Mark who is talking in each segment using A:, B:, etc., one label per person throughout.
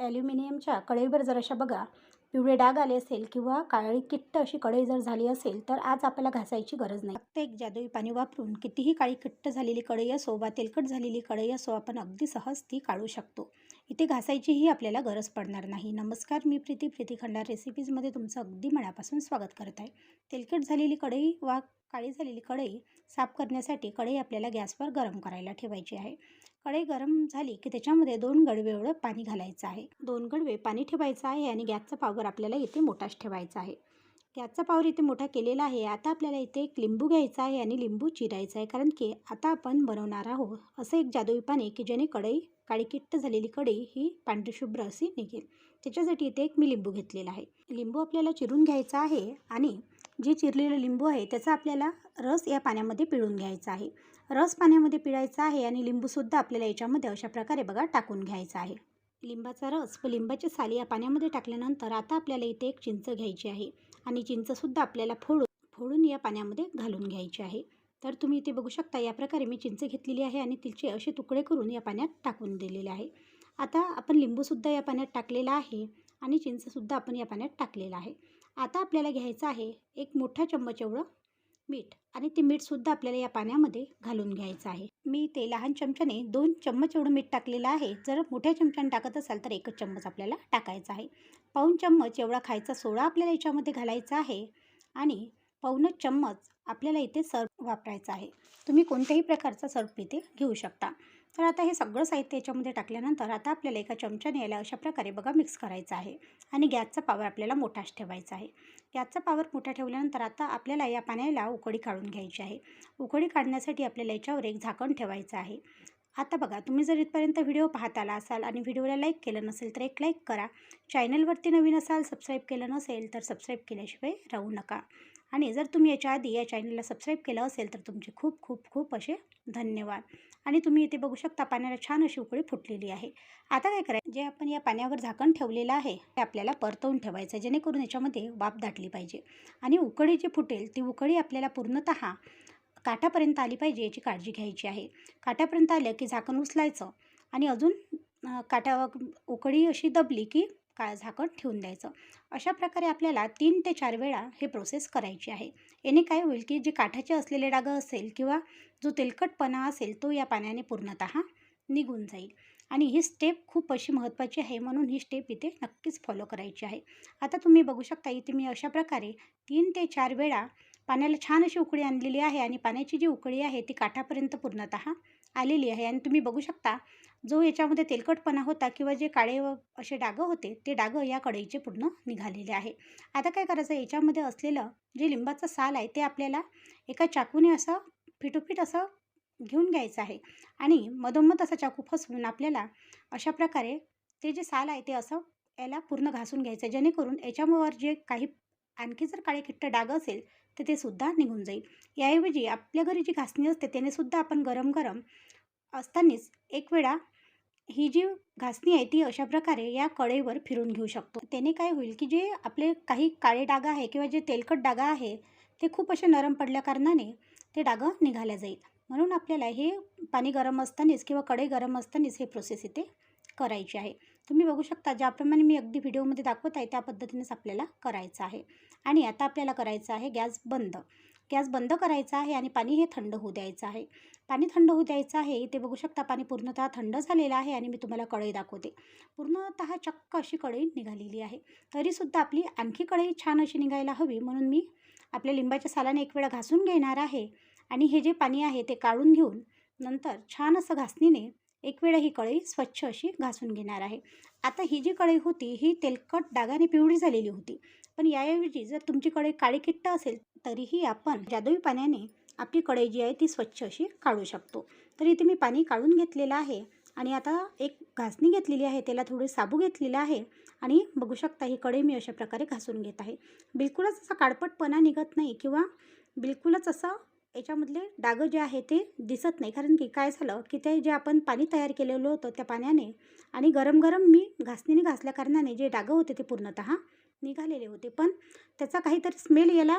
A: ॲल्युमिनियमच्या कढईवर जर अशा बघा पिवळे डाग आले असेल किंवा काळी किट्ट अशी कढई जर झाली असेल तर आज आपल्याला घासायची गरज नाही. फक्त एक जादुई पाणी वापरून कितीही काळी किट्ट झालेली कढई असो वा तेलकट झालेली कढई असो आपण अगदी सहज ती काढू शकतो. इथे घासायचीही आपल्याला गरज पडणार नाही. नमस्कार मी प्रीती. प्रीती खंडार रेसिपीजमध्ये तुमचं अगदी मनापासून स्वागत करत आहे. तेलकट झालेली कढई वा काळी झालेली कढई साफ करण्यासाठी कढई आपल्याला गॅसवर गरम करायला ठेवायची आहे. कढई गरम झाली की त्याच्यामध्ये दोन गडवे एवढं पाणी घालायचं आहे. दोन गडवे पाणी ठेवायचं आहे आणि गॅसचा पावर आपल्याला इथे मोठाच ठेवायचा आहे. गॅसचा पावर इथे मोठा केलेला आहे. आता आपल्याला इथे एक लिंबू घ्यायचा आहे आणि लिंबू चिरायचा आहे. कारण की आता आपण बनवणार आहोत असं एक जादुई पाणी की ज्याने कढई काळी किट्ट झालेली कढई ही पांढरी शुभ्र अशी निघेल. त्याच्यासाठी इथे एक मी लिंबू घेतलेला आहे. लिंबू आपल्याला चिरून घ्यायचा आहे आणि जे चिरलेलं लिंबू आहे त्याचा आपल्याला रस या पाण्यामध्ये पिळून घ्यायचा आहे. रस पाण्यामध्ये पिळायचा आहे आणि लिंबूसुद्धा आपल्याला याच्यामध्ये अशा प्रकारे बघा टाकून घ्यायचा आहे. लिंबाचा रस व लिंबाची साली या पाण्यामध्ये टाकल्यानंतर आता आपल्याला इथे एक चिंच घ्यायची आहे आणि चिंचसुद्धा आपल्याला फोडून फोडून या पाण्यामध्ये घालून घ्यायची आहे. तर तुम्ही इथे बघू शकता या प्रकारे मी चिंच घेतलेली आहे आणि तिचे असे तुकडे करून या पाण्यात टाकून दिलेले आहे. आता आपण लिंबूसुद्धा या पाण्यात टाकलेला आहे आणि चिंचसुद्धा आपण या पाण्यात टाकलेलं आहे. आता आपल्याला घ्यायचं आहे एक मोठा चम्मच एवढं मीठ आणि ते मीठसुद्धा आपल्याला या पाण्यामध्ये घालून घ्यायचं आहे. मी ते लहान चमच्याने दोन चम्मच एवढं मीठ टाकलेलं आहे. जर मोठ्या चमच्याने टाकत असाल तर एकच चम्मच आपल्याला टाकायचा आहे. पाऊन चम्मच एवढा खायचा सोडा आपल्याला याच्यामध्ये घालायचा आहे आणि पाऊनच चम्मच आपल्याला इथे सर्फ वापरायचा आहे. तुम्ही कोणत्याही प्रकारचा सर्फ इथे घेऊ शकता. तर आता हे सगळं साहित्य याच्यामध्ये टाकल्यानंतर आता आपल्याला एका चमच्याने याला अशा प्रकारे बघा मिक्स करायचं आहे. आणि गॅसचा पावर आपल्याला मोठाच ठेवायचा आहे. गॅसचा पावर मोठा ठेवल्यानंतर आता आपल्याला या पाण्याला उकडी काढून घ्यायची आहे. उकडी काढण्यासाठी आपल्याला याच्यावर एक झाकण ठेवायचं आहे. आता बघा तुम्ही जर इथपर्यंत व्हिडिओ पाहत आला असाल आणि व्हिडिओला लाईक केलं नसेल तर एक लाईक करा. चॅनलवरती नवीन असाल सबस्क्राईब केलं नसेल तर सबस्क्राईब केल्याशिवाय राहू नका. आणि जर तुम्ही याच्या आधी या चॅनलला सबस्क्राईब केलं असेल तर तुमचे खूप खूप खूप असे धन्यवाद. आणि तुम्ही इथे बघू शकता पाण्याला छान अशी उकळी फुटलेली आहे. आता काय करायचं? जे आपण या पाण्यावर झाकण ठेवलेलं आहे ते आपल्याला परतवून ठेवायचं आहे जेणेकरून याच्यामध्ये वाफ दाटली पाहिजे. आणि उकळी जी फुटेल ती उकळी आपल्याला पूर्णतः काठापर्यंत आली पाहिजे याची काळजी घ्यायची आहे. काठापर्यंत आलं की झाकण उचलायचं आणि अजून काटा उकळी अशी दबली की काळ झाकण ठेवून द्यायचं. अशा प्रकारे आपल्याला तीन ते चार वेळा हे प्रोसेस करायची आहे. याने काय होईल की जे काठाचे असलेले डागं असेल किंवा जो तेलकटपणा असेल तो या पाण्याने पूर्णतः निघून जाईल. आणि ही स्टेप खूप अशी महत्त्वाची आहे म्हणून ही स्टेप इथे नक्कीच फॉलो करायची आहे. आता तुम्ही बघू शकता इथे मी अशा प्रकारे तीन ते चार वेळा पाण्याला छान अशी उकळी आणलेली आहे आणि पाण्याची जी उकळी आहे ती काठापर्यंत पूर्णतः आलेली आहे आणि तुम्ही बघू शकता जो याच्यामध्ये तेलकटपणा होता किंवा जे काळे व असे डागं होते ते डागं या कढईचे पूर्ण निघालेले आहे. आता काय करायचं याच्यामध्ये असलेलं जे लिंबाचं साल आहे ते आपल्याला एका चाकूने असं फिटोफिट असं घेऊन घ्यायचं आहे आणि मधोमध असा चाकू फसवून आपल्याला अशा प्रकारे ते जे साल आहे ते असं याला पूर्ण घासून घ्यायचं आहे. जेणेकरून याच्यावर जे काही आणखी जर काळे किट्ट डाग असेल तर ते सुद्धा निघून जाईल. याऐवजी आपल्या घरी जी घासणी असते त्याने सुद्धा आपण गरम गरम असतानाच एक वेळा ही जी घासणी आहे ती अशा प्रकारे या कढईवर फिरून घेऊ शकतो. त्याने काय होईल की जे आपले काही काळे डाग आहे किंवा जे तेलकट डागा आहे ते खूप असे नरम पडल्याकारणाने ते डागं निघाल्या जाईल. म्हणून आपल्याला हे पाणी गरम असतानाच किंवा कढई गरम असतानाच हे प्रोसेस इथे करायची आहे. तुम्ही बघू शकता ज्याप्रमाणे मी अगदी व्हिडिओमध्ये दाखवत आहे त्या पद्धतीनेच आपल्याला करायचं आहे. आणि आता आपल्याला करायचं आहे गॅस बंद. गॅस बंद करायचा आहे आणि पाणी हे थंड होऊ द्यायचं आहे. पाणी थंड होऊ द्यायचं आहे इथे बघू शकता पाणी पूर्णतः थंड झालेलं आहे आणि मी तुम्हाला कढई दाखवते. पूर्णतः चक्क अशी कढई निघालेली आहे. तरीसुद्धा आपली आणखी कढई छान अशी निघायला हवी म्हणून मी आपल्या लिंबाच्या सालाने एक वेळा घासून घेणार आहे. आणि हे जे पाणी आहे ते काढून घेऊन नंतर छान असं घासणीने एक वेळा ही कढई स्वच्छ अशी घासून घेणार आहे. आता ही जी कढई होती ही तेलकट डागाने पिवळी झालेली होती. पण याऐवजी जर तुमची कढई काळी किट्ट असेल तरीही आपण जादुई पाण्याने आपली कढई जी आहे ती स्वच्छ अशी काढू शकतो. तर इथे मी पाणी काढून घेतलेलं आहे आणि आता एक घासणी घेतलेली आहे त्याला थोडी साबू घेतलेला आहे आणि बघू शकता ही कढई मी अशा प्रकारे घासून घेत आहे. बिलकुलच असा काळपटपणा निघत नाही किंवा बिलकुलच असं याच्यामधले डागं जे आहे ते दिसत नाही. कारण की काय झालं की ते जे आपण पाणी तयार केलेलं होतं त्या पाण्याने आणि गरम गरम मी घासणीने घासल्या कारणाने जे डागं होते ते पूर्णतः निघालेले होते. पण त्याचा काहीतरी स्मेल याला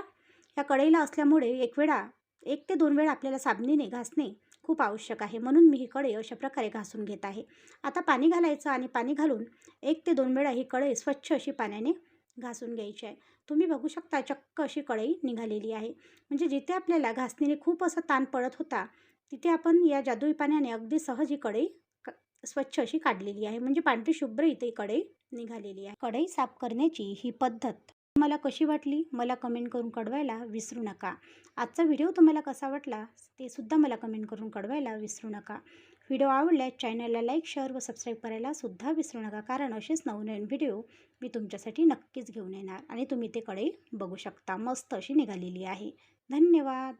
A: या कढईला असल्यामुळे एक वेळा एक ते दोन वेळा आपल्याला साबणीने घासणे खूप आवश्यक आहे. म्हणून मी ही कढई अशा प्रकारे घासून घेत आहे. आता पाणी घालायचं आणि पाणी घालून एक ते दोन वेळा ही कढई स्वच्छ अशी पाण्याने घासून घ्यायची आहे. तुम्ही बघू शकता चक्क अशी कढई निघालेली आहे. म्हणजे जिथे आपल्याला घासणीने खूप असा ताण पडत होता तिथे आपण या जादुई पाण्याने अगदी सहज ही कढई क- स्वच्छ अशी काढलेली आहे. म्हणजे पांढरी शुभ्र इथे कढई निघालेली आहे. कढई साफ करण्याची ही पद्धत तुम्हाला कशी वाटली? मला कमेंट करून कळवायला विसरू नका. आजचा व्हिडिओ तुम्हाला कसा वाटला? ते सुद्धा मला कमेंट करून कळवायला विसरू नका. व्हिडिओ आवडल्यास चॅनलला लाईक शेअर व सबस्क्राईब करायला सुद्धा विसरू नका कारण असेच नवनवीन व्हिडिओ मी तुमच्यासाठी नक्कीच घेऊन येणार आणि तुम्ही ते कडे बघू शकता. मस्त अशी निघालेली आहे. धन्यवाद!